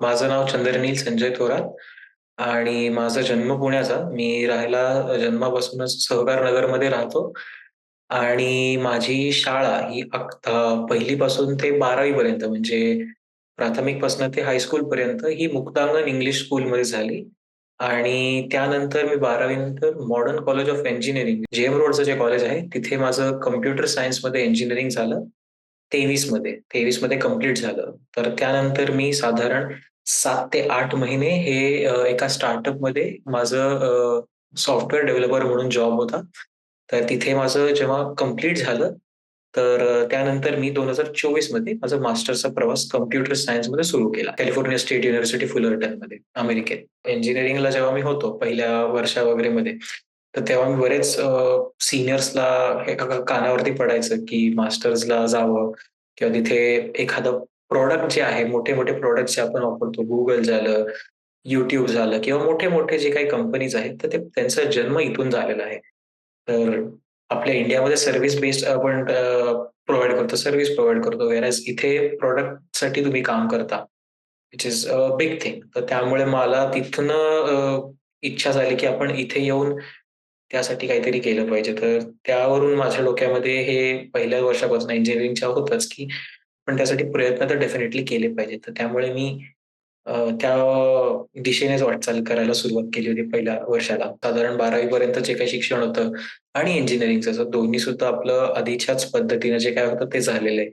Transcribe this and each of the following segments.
माझं नाव चंद्रनील संजय थोरात आणि माझा जन्म पुण्याचा. मी राहायला जन्मापासूनच सहकार नगरमध्ये राहतो. आणि माझी शाळा ही अक अ, 1ली पासून ते 12वी पर्यंत म्हणजे प्राथमिकपासून ते हायस्कूल पर्यंत ही मुक्तांगण इंग्लिश स्कूलमध्ये झाली. आणि त्यानंतर मी 12वी नंतर modern college of engineering JM रोडचं जे कॉलेज आहे, तिथे माझं कम्प्युटर सायन्समध्ये इंजिनिअरिंग झालं. 23 मध्ये. 23 मध्ये कंप्लीट झालं. तर त्यानंतर मी साधारण सात ते आठ महिने हे एका स्टार्टअपमध्ये माझं सॉफ्टवेअर डेव्हलपर म्हणून जॉब होता. तर तिथे माझं जेव्हा कंप्लीट झालं, तर त्यानंतर मी 2024 मध्ये माझा मास्टरचा प्रवास कॉम्प्युटर सायन्समध्ये सुरू केला. कॅलिफोर्निया स्टेट युनिव्हर्सिटी फुलर्टनमध्ये अमेरिकेत. इंजिनिअरिंगला जेव्हा मी होतो पहिल्या वर्षा वगैरे मध्ये तर तेव्हा मी बरेच सिनियर्सला हे कानावरती पडायचं, की मास्टर्सला जावं किंवा तिथे एखादं प्रॉडक्ट जे आहे, मोठे-मोठे प्रॉडक्ट जे आपण वापरतो, गुगल झालं, युट्यूब झालं किंवा मोठे-मोठे जे काही कंपनीज आहेत, तर ते त्यांचा जन्म इथून झालेला आहे. तर आपल्या इंडियामध्ये सर्व्हिस बेस्ड आपण प्रोव्हाइड करतो, सर्व्हिस प्रोव्हाइड करतो. वेरॅज इथे प्रॉडक्टसाठी तुम्ही काम करता. Which is a big thing. तर त्यामुळे मला तिथनं इच्छा झाली, की आपण इथे येऊन त्यासाठी काहीतरी केलं पाहिजे. तर त्यावरून माझ्या डोक्यामध्ये हे पहिल्या वर्षापासून इंजिनिअरिंगच्या होतंच, की पण त्यासाठी प्रयत्न तर डेफिनेटली केले पाहिजेत. तर त्यामुळे मी त्या दिशेनेच वाटचाल करायला सुरुवात केली होती पहिल्या वर्षाला. साधारण 12वी पर्यंत जे काही शिक्षण होतं आणि इंजिनिअरिंगचं दोन्ही सुद्धा आपलं आधीच्याच पद्धतीने जे काय होतं ते झालेलं आहे.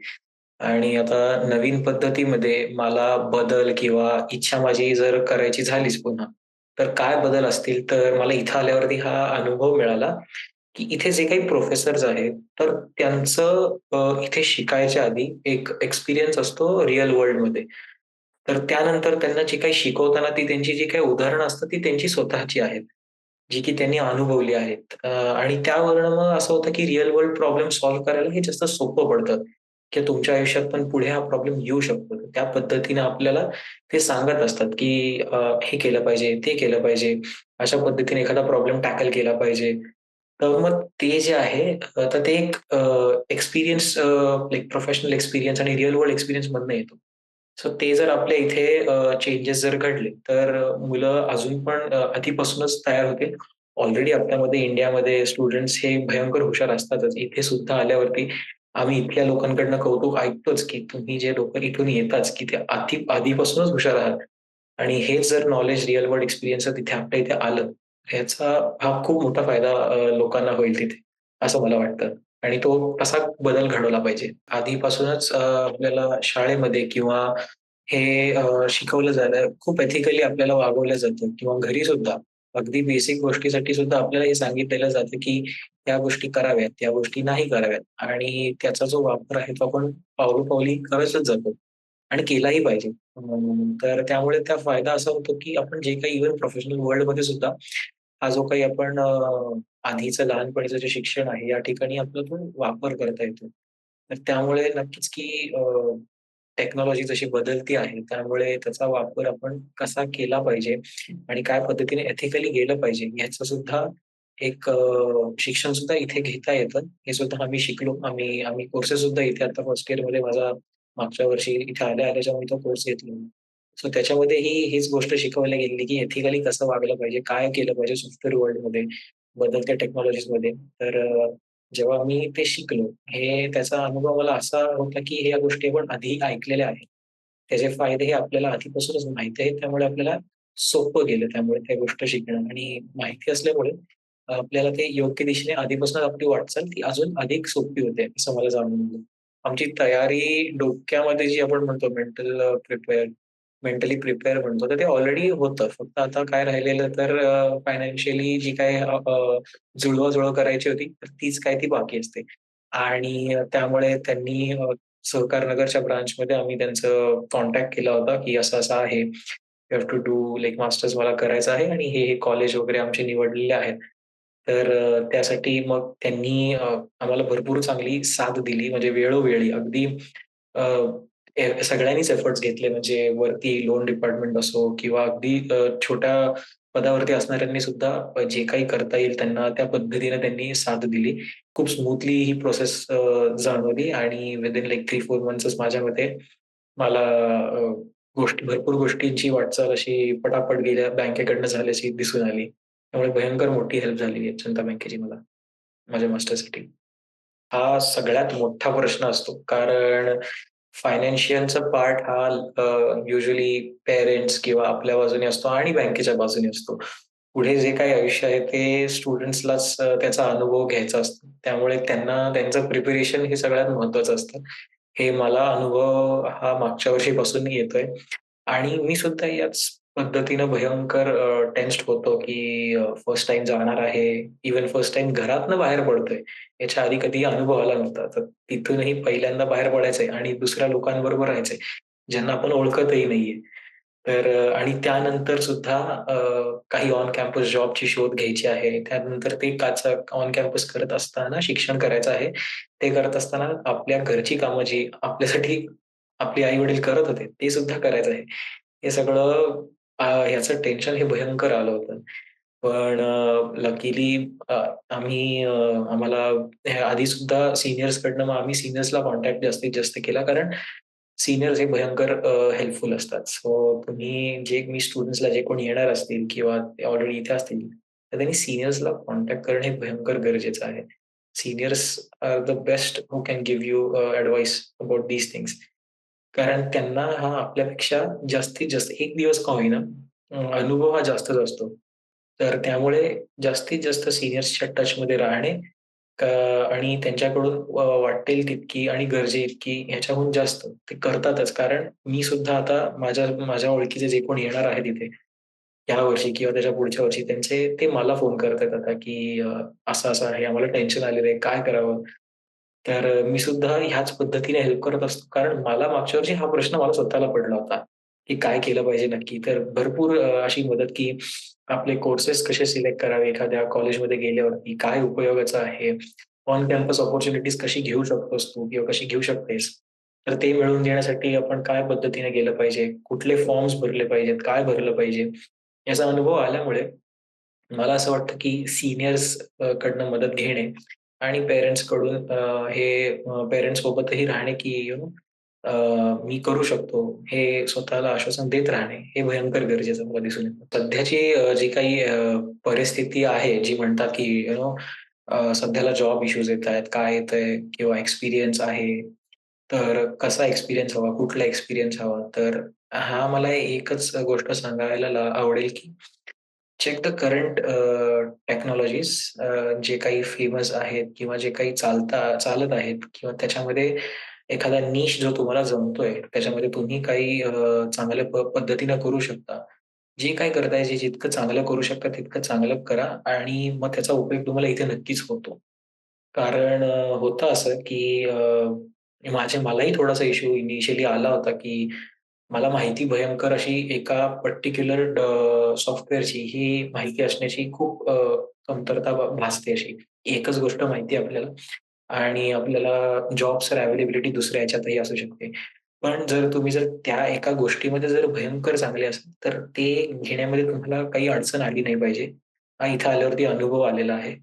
आणि आता नवीन पद्धतीमध्ये मला बदल किंवा इच्छा माझी जर करायची झालीच पुन्हा, तर काय बदल असतील? तर मला इथं आल्यावरती हा अनुभव मिळाला, की इथे जे काही प्रोफेसर्स आहेत, तर त्यांचं इथे शिकायच्या आधी एक एक्सपिरियन्स असतो रिअल वर्ल्डमध्ये. तर त्यानंतर त्यांना जी काही शिकवताना ती त्यांची जी काही उदाहरणं असतात, ती त्यांची स्वतःची आहेत. जी की त्यांनी अनुभवली आहेत. आणि त्यावरनं मग असं होतं, की रिअल वर्ल्ड प्रॉब्लेम सॉल्व्ह करायला हे जास्त सोपं पडतं, की तुमच्या आयुष्यात पण पुढे हा प्रॉब्लेम येऊ शकतो. त्या पद्धतीने आपल्याला ते सांगत असतात, की हे केलं पाहिजे, ते केलं पाहिजे. अशा पद्धतीने एखादा प्रॉब्लेम टॅकल केला पाहिजे. तर मग ते जे आहे तर ते एक एक्सपिरियन्स लाईक प्रोफेशनल एक्सपिरियन्स आणि रिअल वर्ल्ड एक्सपिरियन्समधनं येतो. सो ते जर आपल्या इथे चेंजेस जर घडले, तर मुलं अजून पण आधीपासूनच तयार होतील. ऑलरेडी आपल्यामध्ये इंडियामध्ये स्टुडंट्स हे भयंकर हुशार असतातच. इथे सुद्धा आल्यावरती आम्ही इथल्या लोकांकडनं कौतुक ऐकतोच, की तुम्ही जे लोक इथून येताच, की ते आधी आधीपासूनच हुशार आहात. आणि हेच जर नॉलेज रिअल वर्ल्ड एक्सपिरियन्स तिथे आपल्या इथे आलं, ह्याचा हा खूप मोठा फायदा लोकांना होईल तिथे, असं मला वाटतं. आणि तो तसा बदल घडवला पाहिजे. आधीपासूनच आपल्याला शाळेमध्ये किंवा हे शिकवलं जातं. खूप एथिकली आपल्याला वागवलं जातं किंवा घरी सुद्धा अगदी बेसिक गोष्टीसाठी सुद्धा आपल्याला हे सांगितलेलं जातं, की त्या गोष्टी कराव्यात, या गोष्टी नाही कराव्यात आणि त्याचा जो वापर आहे तो आपण पावलोपावली करतच जातो आणि केलाही पाहिजे. तर त्यामुळे त्या फायदा असा होतो, की आपण जे काही इव्हन प्रोफेशनल वर्ल्डमध्ये सुद्धा हा जो काही आपण आधीचं लहानपणीचं जे शिक्षण आहे, या ठिकाणी आपला तो वापर करता येतो. तर त्यामुळे नक्कीच, की टेक्नॉलॉजी जशी बदलती आहे, त्यामुळे त्याचा वापर आपण कसा केला पाहिजे आणि काय पद्धतीने एथिकली गेलं पाहिजे, याचं सुद्धा एक शिक्षण सुद्धा इथे घेता येतं. हे सुद्धा आम्ही शिकलो. आम्ही आम्ही कोर्सेस सुद्धा इथे आता फर्स्ट इयरमध्ये माझा मागच्या वर्षी इथे आल्या आल्याच्या मी तो कोर्स घेतला. सो त्याच्यामध्ये ही हीच गोष्ट शिकवली गेली की एथिकली कसं वागलं पाहिजे, काय केलं पाहिजे सॉफ्टवेअर वर्ल्डमध्ये, बदलत्या टेक्नॉलॉजीजमध्ये. तर जेव्हा आम्ही ते शिकलो, हे त्याचा अनुभव मला असा होता, की ह्या गोष्टी आपण आधी ऐकलेल्या आहेत. त्याचे फायदे हे आपल्याला आधीपासूनच माहिती आहेत. त्यामुळे आपल्याला सोपं गेलं त्यामुळे त्या गोष्ट शिकणं आणि माहिती असल्यामुळे आपल्याला ते योग्य दिशेने आधीपासूनच आपली वाटचाल ती अजून अधिक सोपी होते, असं मला जाणून आमची तयारी डोक्यामध्ये जी आपण म्हणतो मेंटल प्रिपेअर मेंटली प्रिपेअर म्हणतो, तर ते ऑलरेडी होतं. फक्त आता काय राहिलेलं तर फायनान्शियली जी काही जुळवाजुळव करायची होती, तर तीच काय ती बाकी असते. आणि त्यामुळे त्यांनी सहकार नगरच्या ब्रांचमध्ये आम्ही त्यांचं कॉन्टॅक्ट केला होता, की असं-असं आहे. You have to do like masters मला करायचं आहे आणि हे, हे कॉलेज वगैरे आमचे निवडलेले आहेत. तर त्यासाठी मग त्यांनी आम्हाला भरपूर चांगली साथ दिली. म्हणजे वेळोवेळी अगदी सगळ्यांनीच एफर्ट्स घेतले म्हणजे वरती लोन डिपार्टमेंट असो किंवा अगदी छोट्या पदावरती असणाऱ्यांनी सुद्धा जे काही करता येईल त्यांना त्या पद्धतीने त्यांनी साथ दिली. खूप स्मूथली ही प्रोसेस जाणवली आणि विथिन लाइक 3-4 मंथ्सच माझ्या मते मला गोष्टी भरपूर गोष्टींची वाटचाल अशी पटापट गेल्या बँकेकडनं झाल्याची दिसून आली. त्यामुळे भयंकर मोठी हेल्प झालेली जनता बँकेची मला, माझ्या मास्टरसाठी. हा सगळ्यात मोठा प्रश्न असतो. कारण फायनान्शियलचा पार्ट हा युजली पेरेंट्स किंवा आपल्या बाजूने असतो आणि बँकेच्या बाजूने असतो. पुढे जे काही आयुष्य आहे ते स्टुडंट्सलाच त्याचा अनुभव घ्यायचा असतो. त्यामुळे त्यांना त्यांचं प्रिपरेशन हे सगळ्यात महत्त्वाचं असतं. हे मला अनुभव हा मागच्या वर्षीपासून येतोय आणि मी सुद्धा याच पद्धतीनं भयंकर टेन्स्ट होतो, की फर्स्ट टाइम जाणार आहे. इव्हन फर्स्ट टाइम घरातनं बाहेर पडतोय. याच्या आधी कधीही अनुभव आला नव्हता. तर तिथूनही पहिल्यांदा बाहेर पडायचंय आणि दुसऱ्या लोकांबरोबर राहायचंय, ज्यांना आपण ओळखतही नाहीये. तर आणि त्यानंतर सुद्धा काही ऑन कॅम्पस जॉबची शोध घ्यायची आहे. त्यानंतर ते काच ऑन कॅम्पस करत असताना शिक्षण करायचं आहे. ते करत असताना आपल्या घरची कामं जी आपल्यासाठी आपले आई-वडील करत होते, ते सुद्धा करायचं आहे. हे सगळं अ, ह्याचं टेन्शन हे भयंकर आलं होतं. पण अ, लकीली अ, आम्ही अ, आम्हाला ह्या आधी सुद्धा सीनियर्सकडनं मग आम्ही सीनियर्सला कॉन्टॅक्ट जास्तीत जास्त केला. कारण सीनियर्स हे भयंकर अ, हेल्पफुल असतात. सो तुम्ही जे मी स्टुडंट्सला जे कोणी येणार असतील किंवा ते ऑलरेडी इथे असतील, तर त्यांनी सीनियर्सला कॉन्टॅक्ट करणे हे भयंकर गरजेचं आहे. Seniors are the best who can give you a, about these things. कारण त्यांना हा आपल्यापेक्षा जास्तीत जास्त एक दिवस का होईना अनुभव हा जास्तच असतो. तर त्यामुळे जास्तीत जास्त सिनियर्सच्या टचमध्ये राहणे आणि त्यांच्याकडून वाटेल तितकी आणि गरजे इतकी ह्याच्याहून जास्त ते करतातच. कारण मी सुद्धा आता माझ्या माझ्या ओळखीचे जे कोण येणार आहे तिथे ह्या वर्षी किंवा त्याच्या पुढच्या वर्षी त्यांचे ते मला फोन करतायत आता, की असं-असं आहे, आम्हाला टेन्शन आलेलं आहे, काय करावं? तर मी सुद्धा ह्याच पद्धतीने हेल्प करत असतो. कारण मला मागच्या वर्षी हा प्रश्न मला स्वतःला पडला होता, की काय केलं पाहिजे नक्की? तर भरपूर अशी मदत की आपले कोर्सेस कसे सिलेक्ट करावे एखाद्या कॉलेजमध्ये गेल्यावरती, काय उपयोगाचं आहे? ऑन कॅम्पस अपॉर्च्युनिटीज कशी घेऊ शकतोस तू किंवा कशी घेऊ शकतेस? तर ते मिळवून देण्यासाठी आपण काय पद्धतीने गेलं पाहिजे? कुठले फॉर्म्स भरले पाहिजेत? काय भरलं पाहिजे? याचा अनुभव आल्यामुळे मला असं वाटतं, की सिनियर्स कडनं मदत घेणे आणि पेरेंट्सकडून कडून हे पेरेंट्स सोबतही राहणे, की नो मी करू शकतो, हे स्वतःला आश्वासन देत राहणे, हे भयंकर गरजेचं मला दिसून येतं. सध्याची जी काही परिस्थिती आहे, जी म्हणतात, की यू नो सध्याला जॉब इश्यूज येतायत, काय येतंय किंवा एक्सपिरियन्स आहे. तर कसा एक्सपिरियन्स हवा? कुठला एक्सपिरियन्स हवा? तर हा मला एकच गोष्ट सांगायला आवडेल, की चेक द करंट टेक्नॉलॉजीज जे काही फेमस आहेत किंवा जे काही चालता चालत आहेत किंवा त्याच्यामध्ये एखादा निश जो तुम्हाला जमतोय, त्याच्यामध्ये तुम्ही काही चांगल्या पद्धतीनं करू शकता. जे काही करताय, जे जितकं चांगलं करू शकता तितकं चांगलं करा आणि मग त्याचा उपयोग तुम्हाला इथे नक्कीच होतो. कारण होतं असं, की माझे मलाही थोडासा इश्यू इनिशियली आला होता, की मला माहिती भयंकर अशी एका पर्टिक्युलर सॉफ्टवेअरची ही माहिती असण्याची खूप कमतरता भासते अशी. एकच गोष्ट माहिती आहे आपल्याला आणि आपल्याला जॉब्स अवेलेबिलिटी दुसऱ्या याच्यातही असू शकते. पण जर तुम्ही जर त्या एका गोष्टीमध्ये जर भयंकर चांगले असाल, तर ते घेण्यामध्ये तुम्हाला काही अडचण आली नाही पाहिजे. हा इथं आल्यावरती अनुभव आलेला आहे.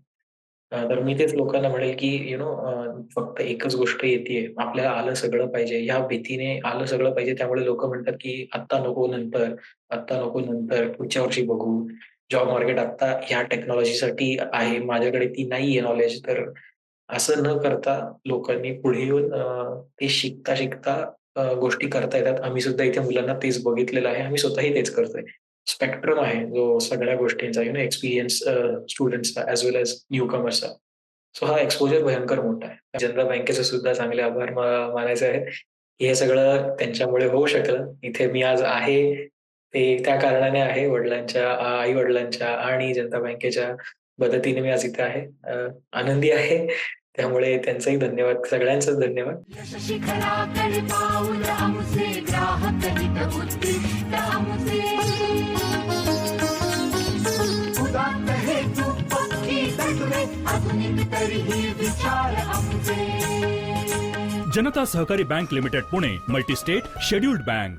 अ, तर मी तेच लोकांना म्हणेल, की यू नो फक्त एकच गोष्ट येतीये. आपल्याला आलं सगळं पाहिजे. ह्या भीतीने आलं सगळं पाहिजे. त्यामुळे लोकं म्हणतात, की "आत्ता नको, नंतर. आत्ता नको, नंतर. पुढच्या वर्षी बघू." जॉब मार्केट आत्ता ह्या टेक्नॉलॉजीसाठी आहे. माझ्याकडे ती नाहीये नॉलेज. तर असं न करता लोकांनी पुढे येऊन अ, ते शिकता-शिकता अ, गोष्टी करता येतात. आम्ही सुद्धा इथे मुलांना तेच बघितलेलं आहे. आम्ही स्वतःही तेच करतोय. स्पेक्ट्रम आहे जो सगळ्या गोष्टींचा यु नो एक्सपिरियन्स स्टुडंट्सचा ॲज वेल यू कमर्सचा सो हा एक्सपोजर भयंकर मोठा आहे. जनता बँकेचे सुद्धा चांगले आभार मानायचे आहेत. हे सगळं त्यांच्यामुळे होऊ शकलं. इथे मी आज आहे, ते त्या कारणाने आहे. वडिलांच्या आई-वडिलांच्या आणि जनता बँकेच्या मदतीने मी आज इथे आहे. आनंदी आहे. त्यामुळे त्यांचाही धन्यवाद. सगळ्यांचाच धन्यवाद. Janata Sahakari bank limited Pune multistate scheduled bank